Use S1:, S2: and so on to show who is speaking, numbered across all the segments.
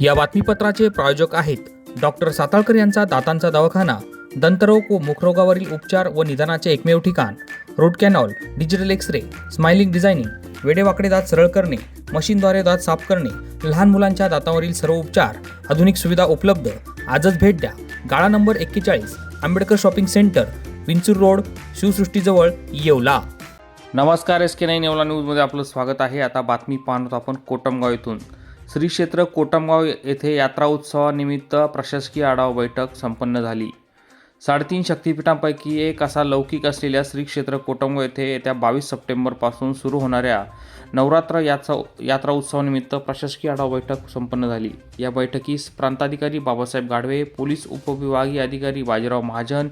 S1: या बातमीपत्राचे प्रायोजक आहेत डॉक्टर साताळकर यांचा दातांचा दवाखाना दंतरोग व मुखरोगावरील उपचार व निदानाचे एकमेव ठिकाण root canal digital x-ray smiling designing वेडेवाकडे दात सरळ करणे मशीनद्वारे दात साफ करणे लहान मुलांच्या दातावरील सर्व उपचार आधुनिक सुविधा उपलब्ध. आजच भेट द्या. गाळा नंबर एक्केचाळीस Ambedkar shopping centre Vinchur road शिवसृष्टीजवळ Yeola. नमस्कार एस के नाईन येवला न्यूजमध्ये आपलं स्वागत आहे. आता बातमी पाहत आपण कोटमगाव येथून श्री क्षेत्र कोटमगाव येथे यात्रा उत्सवानिमित्त प्रशासकीय आढावा बैठक संपन्न झाली. साडेतीन शक्तिपीठांपैकी एक असा लौकिक असलेल्या श्री क्षेत्र कोटमगाव येथे येत्या बावीस सप्टेंबरपासून सुरू होणाऱ्या नवरात्र याचा यात्रा उत्सवानिमित्त प्रशासकीय आढावा बैठक संपन्न झाली. या बैठकीस प्रांताधिकारी बाबासाहेब गाढवे पोलीस उपविभागीय अधिकारी बाजीराव महाजन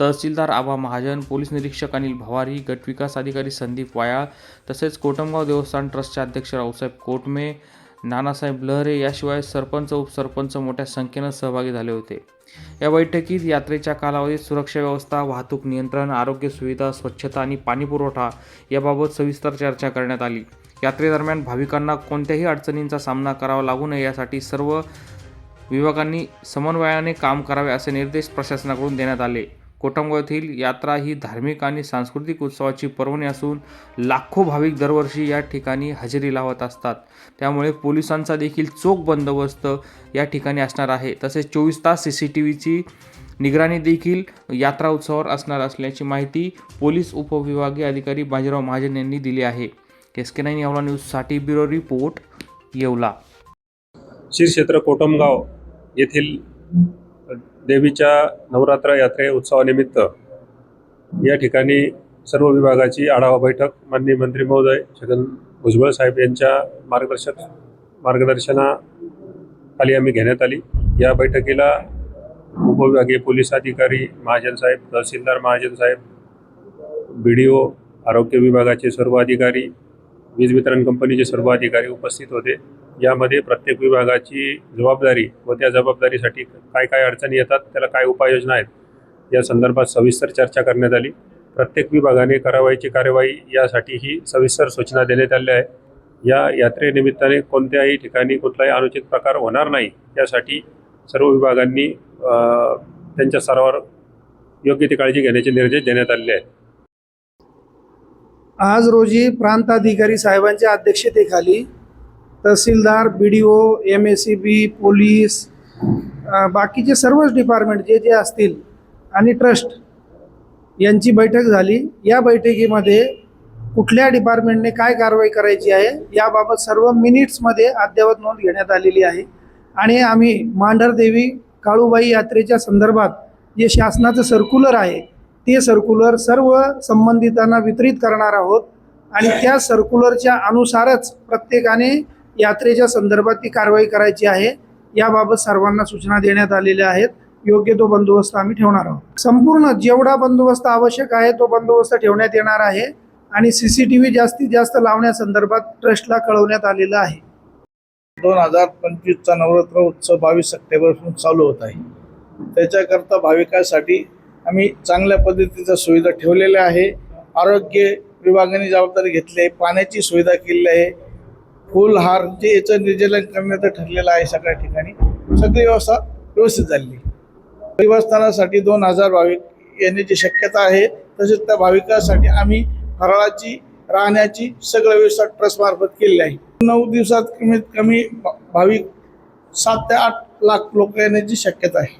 S1: तहसीलदार आबा महाजन पोलीस निरीक्षक अनिल भवारी गटविकास अधिकारी संदीप वायाळ तसेच कोटमगाव देवस्थान ट्रस्टचे अध्यक्ष रावसाहेब कोटमे नानासाहेब लहरे याशिवाय सरपंच उपसरपंच मोठ्या संख्येनं सहभागी झाले होते. या बैठकीत यात्रेच्या कालावधीत सुरक्षा व्यवस्था वाहतूक नियंत्रण आरोग्य सुविधा स्वच्छता आणि पाणीपुरवठा याबाबत सविस्तर चर्चा करण्यात आली. यात्रेदरम्यान भाविकांना कोणत्याही अडचणींचा सामना करावा लागू नये यासाठी सर्व विभागांनी समन्वयाने काम करावे असे निर्देश प्रशासनाकडून देण्यात आले. कोटमगावतील यात्रा ही धार्मिक आणि सांस्कृतिक उत्सवाची पर्वणी असून लाखो भाविक दरवर्षी या ठिकाणी हजेरी लावत असतात. त्यामुळे पोलिसांचा देखील चोख बंदोबस्त या ठिकाणी असणार आहे. तसेच चोवीस तास सी सी टी व्हीची निगराणी देखील यात्रा उत्सवावर असणार असल्याची माहिती पोलीस उपविभागीय अधिकारी बाजीराव महाजन यांनी दिली आहे. एस के नाईन येवला न्यूजसाठी ब्युरो रिपोर्ट येवला.
S2: श्री क्षेत्र कोटमगाव येथील देवीच्या नवरात्र यात्रे उत्सवानिमित्त या ठिकाणी सर्व विभागाची आढावा बैठक माननीय मंत्री महोदय छगन भुजबळ साहेब यांच्या मार्गदर्शक मार्गदर्शनाखाली आम्ही घेण्यात आली. या बैठकीला उपविभागीय पोलीस अधिकारी महाजन साहेब तहसीलदार Mahajan Saheb B D O आरोग्य विभागाचे सर्व अधिकारी वीज वितरण कंपनीचे सर्व अधिकारी उपस्थित होते. यामध्ये प्रत्येक विभागाची जबाबदारी व त्या जबाबदारीसाठी काय काय अडचणी येतात त्याला काय उपाययोजना आहेत या संदर्भात सविस्तर चर्चा करण्यात आली. प्रत्येक विभागाने करावायची कार्यवाही यासाठी ही सविस्तर सूचना देण्यात आल्या आहे या यात्रेनिमित्ताने कोणत्याही ठिकाणी कुठलाही अनुचित प्रकार होणार नाही यासाठी सर्व विभागांनी त्यांच्या स्तरावर योग्य ती काळजी घेण्याचे निर्देश देण्यात आलेले आहेत.
S3: आज रोजी प्रांताधिकारी साहेबांच्या अध्यक्षतेखाली तहसीलदार B D O M S C B police बाकीचे सर्वच डिपार्टमेंट जे जे असतील आणि ट्रस्ट यांची बैठक झाली. या बैठकीमध्ये कुठल्या डिपार्टमेंटने काय कारवाई करायची आहे याबाबत सर्व मिनिट्समध्ये अद्ययावत नोंद घेण्यात आलेली आहे. आणि आम्ही मांढरदेवी काळूबाई यात्रेच्या संदर्भात जे शासनाचं सर्क्युलर आहे ते सर्क्युलर सर्व संबंधितांना वितरित करणार आहोत. आणि त्या सर्क्युलरच्या अनुसारच प्रत्येकाने यात्रेच्या संदर्भात ती कारवाई करायची आहे. याबाबत सर्वांना सूचना देण्यात आलेल्या आहेत. योग्य तो बंदोबस्त आम्ही ठेवणार आहोत. संपूर्ण जेवढा बंदोबस्त आवश्यक आहे तो बंदोबस्त ठेवण्यात येणार आहे आणि सी सी टी व्ही जास्तीत जास्त लावण्यासंदर्भात ट्रस्टला कळवण्यात आलेलं आहे.
S4: दोन हजार पंचवीसचा नवरात्र उत्सव बावीस सप्टेंबरपासून चालू होत आहे. त्याच्याकरता भाविकांसाठी आम्ही चांगल्या पद्धतीच्या सुविधा ठेवलेल्या आहे. आरोग्य विभागाने जबाबदारी घेतली आहे. पाण्याची सुविधा केलेली आहे. फुल हार जे याचं निर्जलन करण्याचं ठरलेलं आहे सगळ्या ठिकाणी. सगळी व्यवस्था व्यवस्थित झाली आहे. देवस्थानासाठी दोन हजार भाविक येण्याची शक्यता आहे तसेच त्या भाविकांसाठी आम्ही फराळाची राहण्याची सगळं व्यवस्था ट्रस्टमार्फत केलेली आहे. नऊ दिवसात कमीत कमी भा- भाविक सात ते आठ लाख लोक येण्याची शक्यता आहे.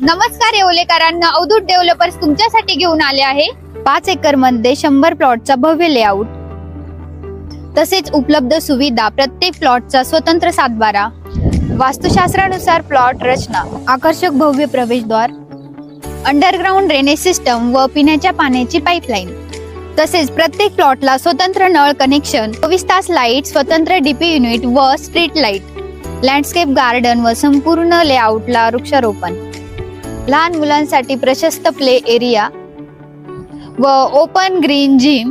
S5: नमस्कार येवलेकरांना अवधूत डेव्हलपर्स तुमच्यासाठी घेऊन आले आहे. पाच एकरमध्ये शंभर प्लॉटचा भव्य लेआउट. तसेच उपलब्ध सुविधा प्रत्येक प्लॉटचा स्वतंत्र सातबारा. वास्तुशास्त्रानुसार प्लॉट रचना आकर्षक भव्य प्रवेशद्वार अंडरग्राउंड ड्रेनेज सिस्टम व पिण्याच्या पाण्याची पाईपलाईन तसेच प्रत्येक प्लॉटला स्वतंत्र नळ कनेक्शन चोवीस तास लाइट स्वतंत्र डीपी युनिट व स्ट्रीट लाइट लँडस्केप गार्डन व संपूर्ण लेआउटला वृक्षारोपण. लहान मुलांसाठी प्रशस्त प्ले एरिया व ओपन ग्रीन जिम